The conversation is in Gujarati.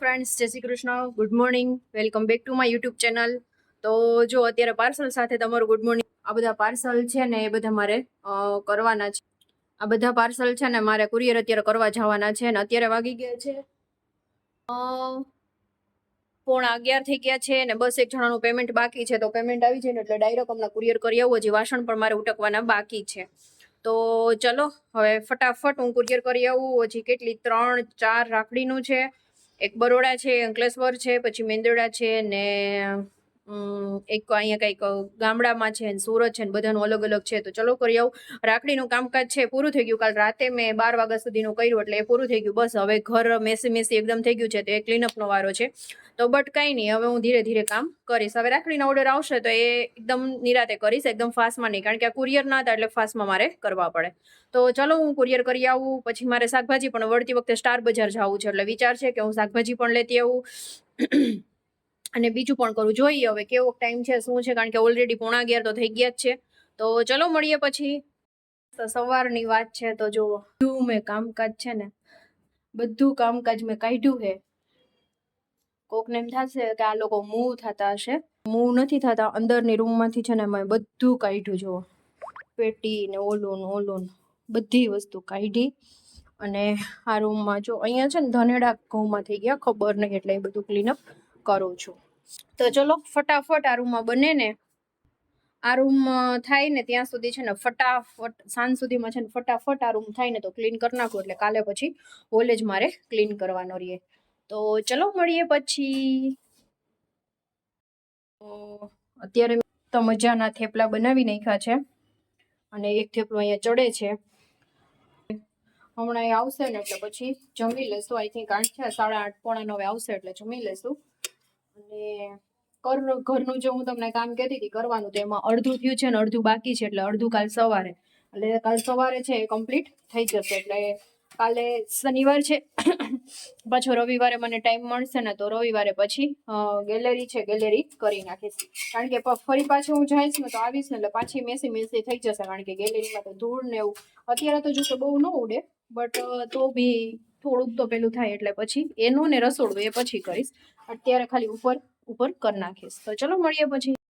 ફ્રેન્ડ્સ જય Shri Krishna. Good morning welcome back to my YouTube channel તો જો અત્યારે પાર્સલ સાથે તમારું ગુડ મોર્નિંગ આ બધા પાર્સલ છે ને એ બધા મારે કરવાના છે. આ બધા પાર્સલ છે ને મારે કુરિયર અત્યારે કરવા જવાના છે ને અત્યારે વાગી ગયા છે પોણા અગિયાર થઈ ગયા છે ને બસ એક જણાનું પેમેન્ટ બાકી છે. તો પેમેન્ટ આવી જાય ને એટલે ડાયરેક્ટ હમણાં કુરિયર કરી આવું. હજી વાસણ પણ મારે ઉટકવાના બાકી છે. તો ચલો, હવે ફટાફટ હું કુરિયર કરી આવું. હજી કેટલી? ત્રણ, ચાર રાખડીનું છે. એક બરોડા છે અંકલેશ્વર છે પછી મેંદરડા છે ને એક અહીંયા કંઈક ગામડામાં છે ને સુરત છે ને બધાનું અલગ અલગ છે, તો ચલો કરી આવું. રાખડીનું કામકાજ છે, પૂરું થઈ ગયું. કાલ રાતે મેં બાર વાગ્યા સુધીનું કર્યું એટલે એ પૂરું થઈ ગયું. બસ હવે ઘર મેસી મેસી એકદમ થઈ ગયું છે, તો એ ક્લીનઅપનો વારો છે. તો બટ કંઈ નહીં, હવે હું ધીરે ધીરે કામ કરીશ. હવે રાખડીનો ઓર્ડર આવશે તો એ એકદમ નિરાતે કરીશ, એકદમ ફાસ્ટમાં નહીં. કારણ કે આ કુરિયર ના હતા એટલે ફાસ્ટમાં મારે કરવા પડે. તો ચલો હું કુરિયર કરી આવું, પછી મારે શાકભાજી પણ વળતી વખતે સ્ટાર બજાર જવું છે એટલે વિચાર છે કે હું શાકભાજી પણ લેતી આવું. અને બીજું પણ કરું. જોઈએ હવે કેવો ટાઈમ છે, શું છે, કારણ કે ઓલરેડી પોણા અગિયાર તો થઈ ગયા જ છે. તો ચલો મળીએ પછી. તો સવારની વાત છે, તો જુઓ બધું મેં કામકાજ છે ને, બધું કામકાજ મેં કાઢ્યું છે. કોકને એમ થશે કે આ લોકો મૂવ થતા હશે. મૂવ નથી થતા, અંદરની રૂમમાંથી છે ને મેં બધું કાઢ્યું, જુઓ. પેટી ને ઓલું ને ઓલું બધી વસ્તુ કાઢી. અને આ રૂમમાં જો અહીંયા છે ને ધનેડા ઘઉંમાં થઈ ગયા, ખબર નહીં એટલે એ બધું ક્લીનઅપ કરું છું. તો ચલો, ફટાફટ આ રૂમમાં બને ને. આ રૂમ થાય ને ત્યાં સુધી છે ને ફટાફટ, સાંજ સુધીમાં છે ને ફટાફટ આ રૂમ થાય ને તો ક્લીન કરી નાખું, એટલે કાલે પછી હોલે જ મારે ક્લીન કરવાનો રહીએ તો ચલો, મળીએ પછી. અત્યારે તો મજાના થેપલા બનાવી નાખ્યા છે અને એક થેપલો અહીંયા ચડે છે. હમણાં એ આવશે ને એટલે પછી જમી લેશું. આઈ થિંક આઠ છે સાડા આઠ પોણા નવે આવશે એટલે જમી લેશું. અને ઘરનું ઘરનું જે હું તમને કામ કહેતી હતી, કરવાનું તો એમાં અડધું થયું છે ને અડધું બાકી છે, એટલે અડધું કાલ સવારે. એટલે કાલ સવારે છે એ કમ્પ્લીટ થઈ જશે. એટલે કાલે શનિવાર છે, પાછો રવિવારે મને ટાઈમ મળશે ને તો રવિવારે પછી ગેલેરી છે ગેલેરી કરી નાખીશ. કારણ કે ફરી પાછું હું જઈશ ને તો આવીશ ને એટલે પાછી મેસી મેસી થઈ જશે. કારણ કે ગેલેરીમાં તો ધૂળ ને એવું, અત્યારે તો જો બહુ ન ઉડે બટ તો બી થોડુંક તો પેલું થાય એટલે પછી એનું ને રસોડું એ પછી કરીશ. અત્યારે ખાલી ઉપર ઉપર કરી નાખીશ. તો ચલો, મળીએ પછી.